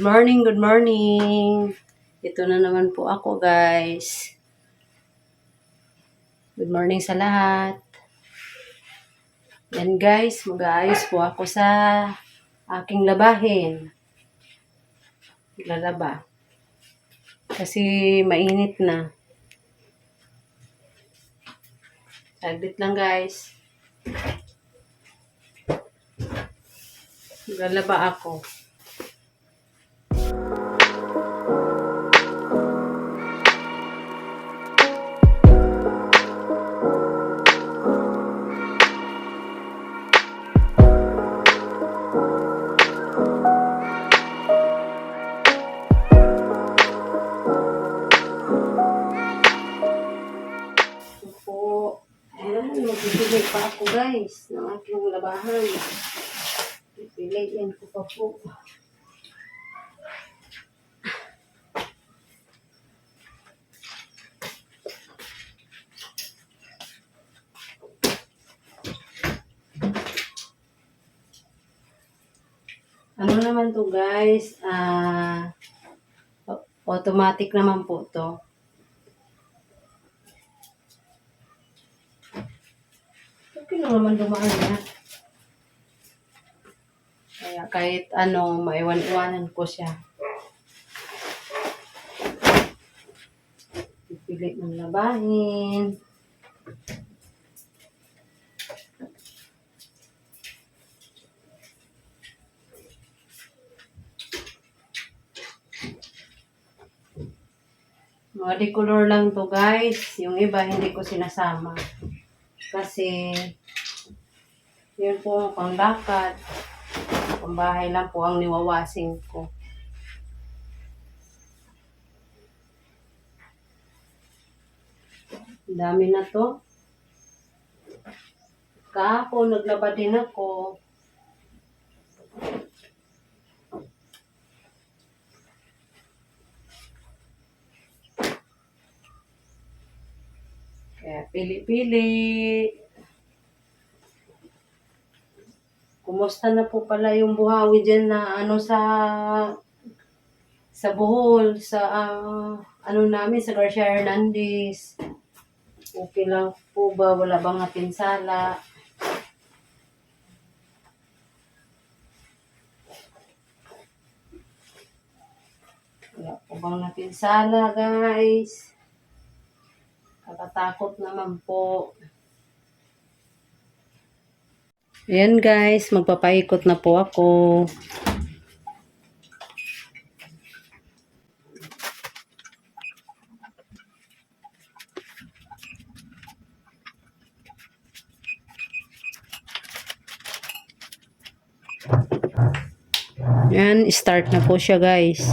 Morning, good morning. Ito na naman po ako, guys. Good morning sa lahat. Yan, guys. Mag-aayos po ako sa aking labahin. Lalaba. Kasi mainit na. Saglit lang, guys. Lalaba ako. Pa ako guys ng aking labahan. Pipiliin ko pa po. Ano naman to guys? Au- automatic naman po to. Okay lang naman dumaan na. Kaya kahit ano, maiwan-iwanan ko siya. Pipili ng labahin. Mga decolor lang to guys. Yung iba hindi ko sinasama. Kasi yun po ang panglakad. Pambahay lang po ang niwawasing ko. Dami na to. Kahapon naglaba din ako. Kaya pili-pili. Kumusta na po pala yung buhawi dyan na ano sa sa Bohol, sa ah, ano namin, sa Garcia Hernandez. Okay lang po ba? Wala bang napinsala? Wala po bang napinsala, guys? Kakatakot naman po. Ayan guys, magpapaikot na po ako. Ayan, start na po siya guys.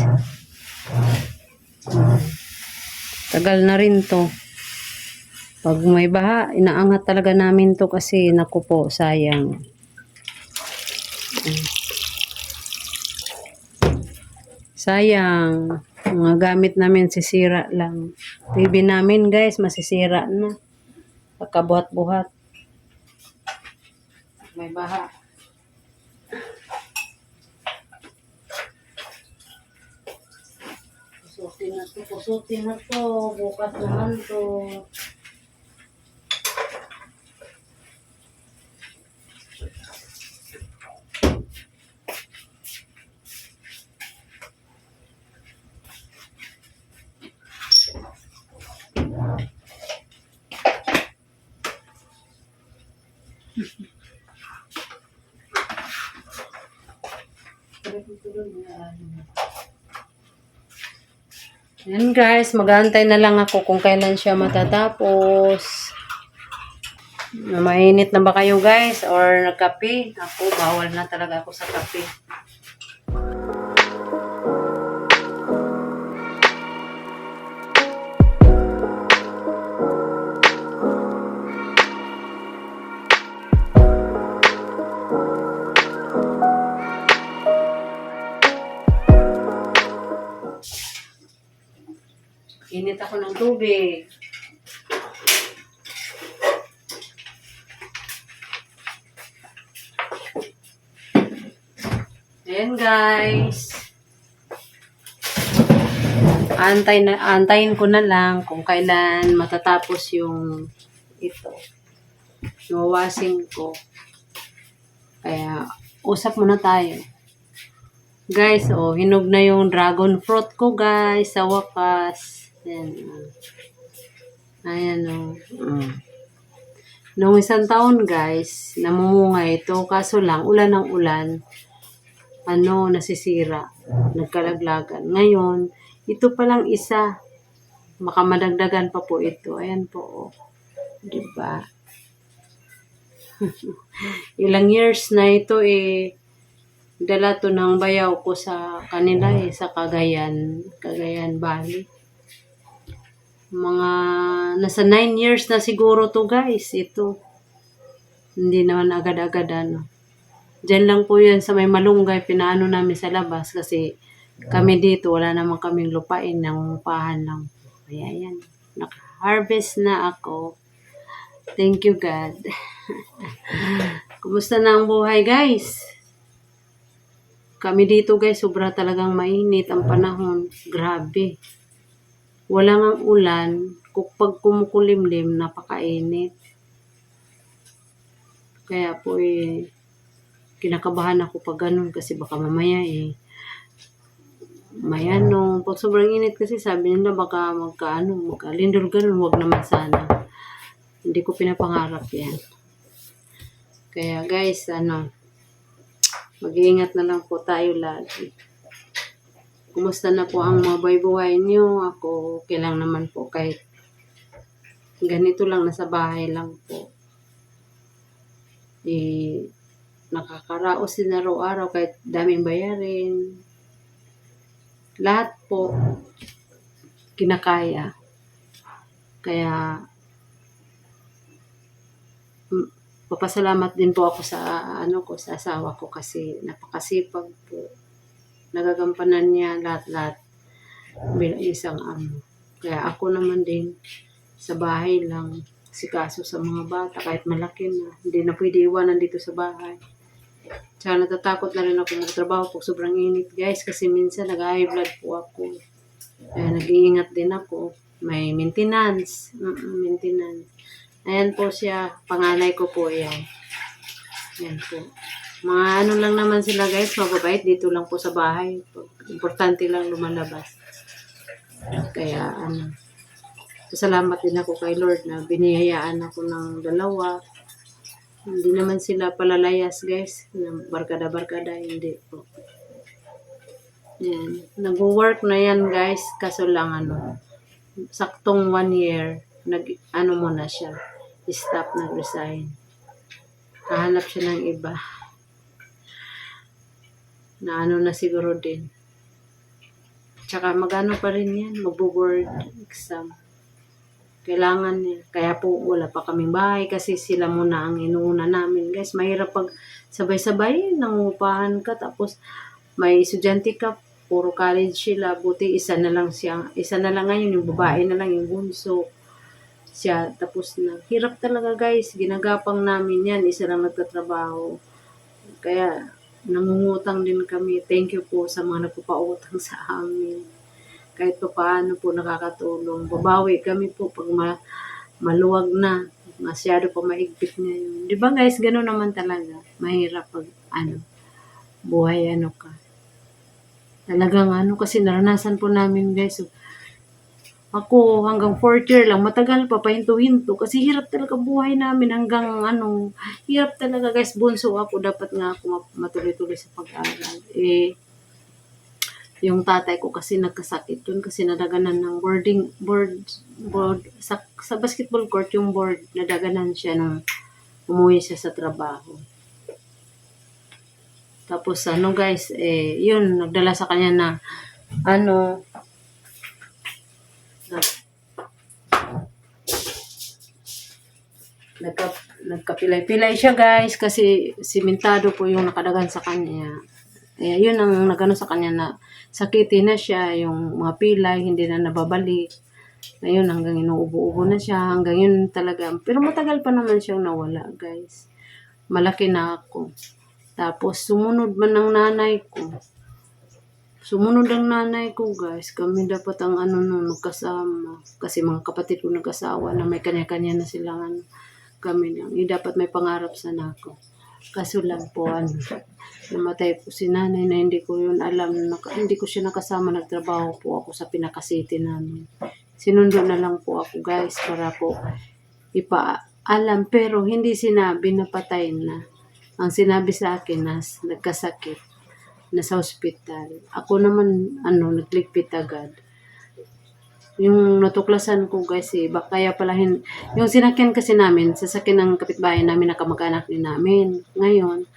Tagal na rin to. Pag may baha, inaangat talaga namin to kasi naku po, sayang. Sayang. Mga gamit namin sisira lang. TV namin guys, masisira na. Pagkabuhat-buhat. May baha. Pusutin na to, pusutin na to. Bukas naman to. Yan guys, mag-aantay na lang ako kung kailan siya matatapos. Mainit na ba kayo guys? Or nagkape? Ako, bawal na talaga ako sa kape. Tubig. Ayan guys. antay na, antayin ko na lang kung kailan matatapos yung ito. Washing ko. Kaya, usap muna tayo. Guys, oh, hinog na yung dragon fruit ko, guys, sa wakas. Ayan, oh. Ayan, oh. Mm. Noong isang taon, guys, namumunga ito. Kaso lang, ulan ng ulan, ano, nasisira. Nagkalaglagan. Ngayon, ito palang isa. Makamadagdagan pa po ito. Ayan po, oh. Diba? Ilang years na ito, eh, dala to ng bayaw ko sa kanila eh, sa Cagayan, Cagayan Valley. Mga nasa 9 years na siguro to guys, ito. Hindi naman agad-agad ano. Diyan lang po yan sa may malunggay, pinaano namin sa labas kasi kami dito, wala naman kaming lupain, nangungupahan lang. Kaya yan, naka-harvest na ako. Thank you God. Kumusta na ang buhay guys? Kami dito guys, sobra talagang mainit ang panahon. Grabe. Wala nga ulan. Pag kumukulimlim, napakainit. Kaya po eh, kinakabahan ako pag ganun kasi baka mamaya eh, may ano, pag sobrang init kasi sabi nila baka magkaano, magkalindol ganun, wag naman sana. Hindi ko pinapangarap yan. Kaya guys, ano, Mag-iingat na lang po tayo lagi. Kumusta na po ang mga buhay niyo? Ako, okay lang naman po kahit ganito lang, nasa bahay lang po. Eh, nakakaraos din araw-araw kahit daming bayarin. Lahat po, kinakaya. Kaya, papasalamat din po ako sa ano ko sa asawa ko kasi napakasipag po. Nagagampanan niya lahat-lahat bilang isang amo. Kaya ako naman din sa bahay lang si kaso sa mga bata kahit malaki na hindi na pwede iwanan dito sa bahay. Tsaka natatakot na rin ako magtrabaho po sobrang init guys kasi minsan nag-high blood po ako. Kaya nag-iingat din ako. May maintenance. Mm-mm, maintenance. Ayan po siya. Panganay ko po yan. Ayan po. Mga ano lang naman sila guys, mababait dito lang po sa bahay. Importante lang lumalabas. Kaya ano, salamat din ako kay Lord na biniyayaan ako ng dalawa. Hindi naman sila palalayas guys, barkada-barkada, hindi po. Yan. Nag-work na yan guys, kaso lang ano, saktong one year, nag, ano muna siya, stop, nag-resign. Hahanap siya ng iba. Na ano na siguro din. Tsaka magano pa rin yan, magbo-board exam. Kailangan niya. Kaya po wala pa kaming bahay kasi sila muna ang inuuna namin. Guys, mahirap pag sabay-sabay, nangungupahan ka tapos may estudyante ka, puro college sila, buti isa na lang siya, isa na lang ngayon, yung babae na lang, yung bunso siya, tapos na, hirap talaga guys, ginagapang namin yan, isa lang nagtatrabaho, kaya, nangungutang din kami, thank you po sa mga nagpapautang sa amin, kahit pa paano po nakakatulong, babawi kami po pag ma, maluwag na, masyado pa maigpit ngayon, di ba guys, gano'n naman talaga, mahirap pag, ano, buhay ano ka, Talagang ano kasi naranasan po namin guys. So, ako hanggang fourth year lang, matagal pa pahinto-hinto kasi hirap talaga buhay namin hanggang ano, hirap talaga guys, bunso ako, dapat nga ako ma- matuloy-tuloy sa pag-aaral. Eh, yung tatay ko kasi nagkasakit dun kasi nadaganan ng boarding, board, board, sa, sa basketball court yung board, nadaganan siya nung umuwi siya sa trabaho. Tapos ano guys, eh, yun, nagdala sa kanya na, ano, nagka, nagkapilay-pilay siya guys kasi simentado po yung nakadagan sa kanya. Kaya yun ang nagano sa kanya na sakitin na siya, yung mga pilay hindi na nababalik. Ngayon hanggang inuubo-ubo na siya, hanggang yun talaga. Pero matagal pa naman siyang nawala guys. Malaki na ako. Tapos sumunod man ng nanay ko. Sumunod ang nanay ko guys. Kami dapat ang ano no, magkasama. Kasi mga kapatid ko nag-asawa na may kanya-kanya na silang ano. Kami lang. Eh, dapat may pangarap sana ako. Kaso lang po ano. Namatay po si nanay na hindi ko yun alam. Naka, hindi ko siya nakasama. Nagtrabaho po ako sa pinaka-city namin. Sinundo na lang po ako guys para po ipaalam. Pero hindi sinabi na patay na. Ang sinabi sa akin na nagkasakit na sa ospital. Ako naman, ano, nagligpit agad. Yung natuklasan ko guys eh, baka kaya pala hin- yung sinakyan kasi namin, sasakyan ng kapitbahay namin na kamag-anak din namin. Ngayon,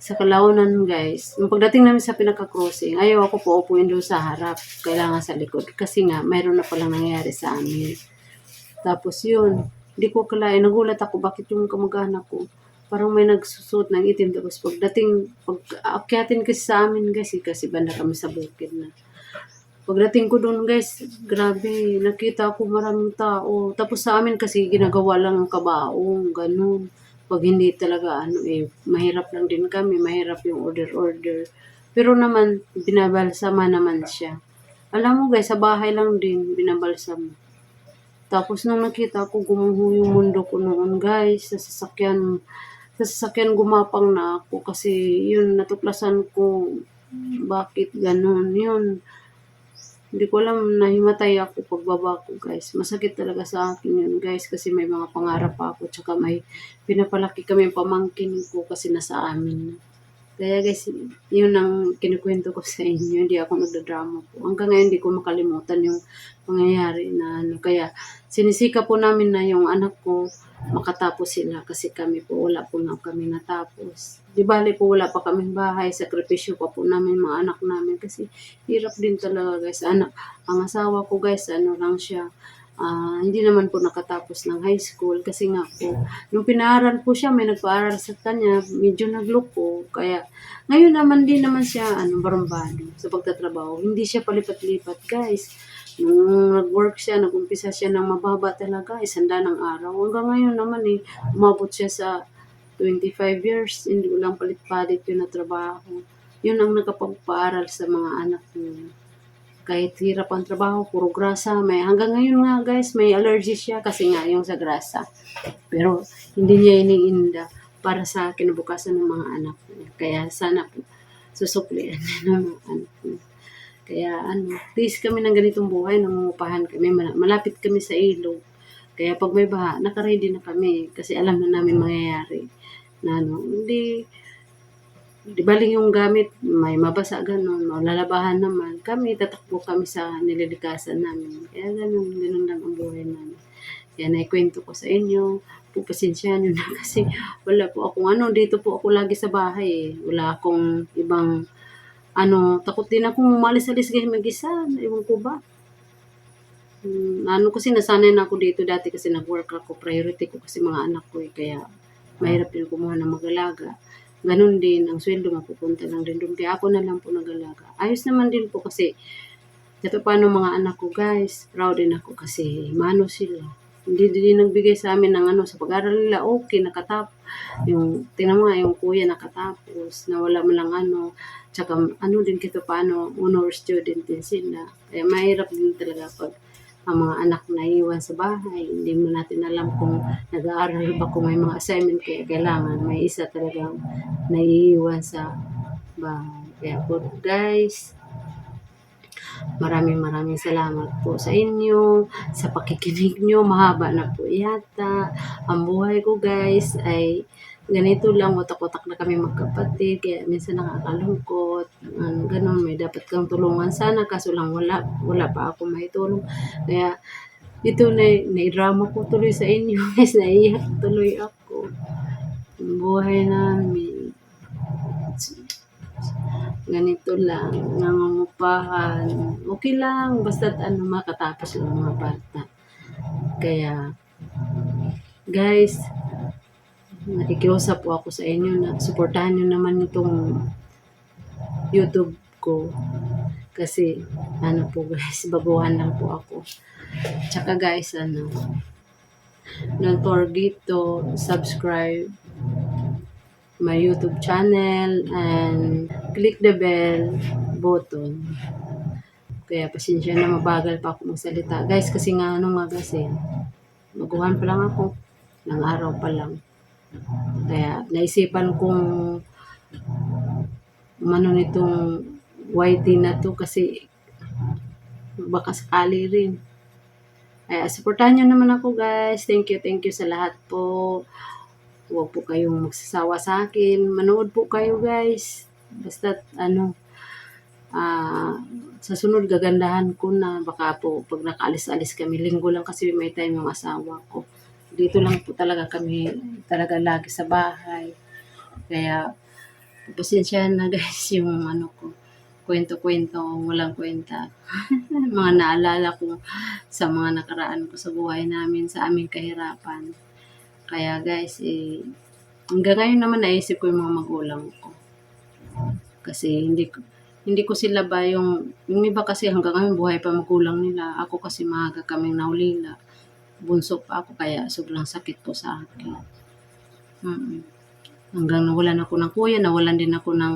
sa kalaunan guys, yung pagdating namin sa pinaka-crossing, ayaw ako po upuin doon sa harap, kailangan sa likod. Kasi nga, mayroon na palang nangyayari sa amin. Tapos yun, hindi ko kalain, nagulat ako bakit yung kamag-anak ko, parang may nagsusot ng itim. Tapos pagdating, pag akyatin kasi sa amin guys, eh, kasi banda kami sa bukid na. Pagdating ko doon guys, grabe, nakita ko maraming tao. Tapos sa amin kasi ginagawa lang ang kabaong, ganun. Pag hindi talaga, ano eh, mahirap lang din kami, mahirap yung order-order. Pero naman, binabalsama naman siya. Alam mo guys, sa bahay lang din, binabalsam. Tapos nung nakita ko, gumuho yung mundo ko noon guys, sa sasakyan, sa sasakyan gumapang na ako kasi yun, natuklasan ko bakit ganun. Yun, hindi ko alam, nahimatay ako pagbaba ko, guys. Masakit talaga sa akin yun, guys, kasi may mga pangarap pa ako, tsaka may pinapalaki kami pamangkin ko kasi nasa amin na. Kaya guys, yun ang kinukwento ko sa inyo. Hindi ako nagdadrama po. Hanggang ngayon, hindi ko makalimutan yung pangyayari na ano. Kaya, sinisika po namin na yung anak ko makatapos sila kasi kami po wala po na kami natapos. Di bali po wala pa kaming bahay, sakripisyo pa po namin mga anak namin kasi hirap din talaga guys. Anak, ang asawa ko guys, ano lang siya, ah, hindi naman po nakatapos ng high school kasi nga po, nung pinaaral po siya, may nagpaaral sa kanya, medyo nagloko. Kaya, ngayon naman din naman siya, ano, barumbado sa pagtatrabaho. Hindi siya palipat-lipat guys. Nung nag-work siya, nag-umpisa siya ng mababa talaga, isanda ng araw. Hanggang ngayon naman eh, umabot siya sa 25 years, hindi ko lang palit-palit yun na trabaho. Yun ang nakapagpaaral sa mga anak niya. Kahit hirap ang trabaho, puro grasa. May, hanggang ngayon nga guys, may allergy siya kasi nga yung sa grasa. Pero hindi niya iniinda para sa kinabukasan ng mga anak niya. Kaya sana po, susuklian niya ng mga anak. Kaya ano, please kami ng ganitong buhay, nangungupahan kami, Mala- malapit kami sa ilog. Kaya pag may baha, nakaready na kami kasi alam na namin mangyayari. Na ano, hindi, di baling yung gamit, may mabasa ganun, lalabahan naman. Kami, tatakbo kami sa nililikasan namin. Kaya ganun, ganun lang ang buhay namin. Kaya naikwento ko sa inyo, pupasensyahan nyo na kasi wala po akong ano, dito po ako lagi sa bahay eh. Wala akong ibang ano, takot din akong umalis-alis kayo mag-isa. Ewan ko ba? Hmm, ano kasi nasanay na ako dito dati kasi nag-work ako. Priority ko kasi mga anak ko eh. Kaya mahirap din kumuha ng mag-alaga. Ganon din, ang sweldo mapupunta lang din doon. Kaya ako na lang po nag-alaga. Ayos naman din po kasi ito paano mga anak ko guys. Proud din ako kasi mano sila. Hindi din nagbigay sa amin ng ano sa pag-aaral nila. Okay, nakatap. Yung, tingnan mo nga, yung kuya nakatapos. Nawala mo lang ano. Tsaka ano din kito paano, honor student din sila. Kaya mahirap din talaga pag ang mga anak na iwan sa bahay. Hindi mo natin alam kung nag-aaral ba kung may mga assignment kaya kailangan. May isa talagang naiiwan sa bahay. Kaya po guys, maraming maraming salamat po sa inyo, sa pakikinig nyo. Mahaba na po yata. Ang buhay ko guys ay ganito lang, watak-watak na kami magkapatid, kaya minsan nakakalungkot, ano, ganun, may dapat kang tulungan sana, kaso lang wala, wala pa ako may tulong. Kaya, ito na, na-drama ko tuloy sa inyo, guys, naiyak tuloy ako. Ang buhay namin, ganito lang, nangungupahan, okay lang, basta ano, makatapos lang mga bata. Kaya, guys, nakikiusap po ako sa inyo na suportahan nyo naman itong YouTube ko. Kasi, ano po guys, baguhan lang po ako. Tsaka guys, ano, don't forget to subscribe my YouTube channel and click the bell button. Kaya pasensya na mabagal pa ako magsalita. Guys, kasi nga anong magasin, maguhan pa lang ako. Ng araw pa lang. Kaya naisipan kong umano nitong YT na to kasi baka sakali rin. Kaya supportahan nyo naman ako guys. Thank you, thank you sa lahat po. Huwag po kayong magsasawa sa akin. Manood po kayo guys. Basta ano, ah sa sunod gagandahan ko na baka po pag nakaalis-alis kami, linggo lang kasi may time yung asawa ko. Dito lang po talaga kami talaga lagi sa bahay. Kaya pasensya na guys yung ano ko kwento-kwento, walang kwenta. mga naalala ko sa mga nakaraan ko sa buhay namin, sa aming kahirapan. Kaya guys, eh, hanggang ngayon naman naisip ko yung mga magulang ko. Kasi hindi ko, hindi ko sila ba yung, yung iba kasi hanggang ngayon buhay pa magulang nila. Ako kasi maaga kaming naulila. Bunso pa ako kaya sobrang sakit po sa akin. Mm hanggang nawalan ako ng kuya, nawalan din ako ng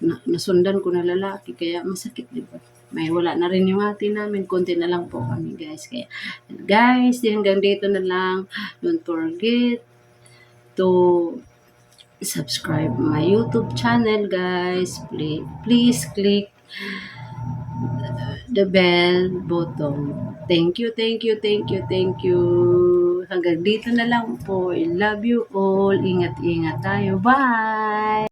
na, nasundan ko na lalaki, kaya masakit, di ba? May wala na rin yung ate namin, konti na lang po kami guys. Kaya guys, hanggang dito na lang. Don't forget to subscribe my YouTube channel guys. Please, please click the bell button. Thank you, thank you, thank you, thank you. Hanggang dito na lang po. I love you all. Ingat-ingat tayo. Bye!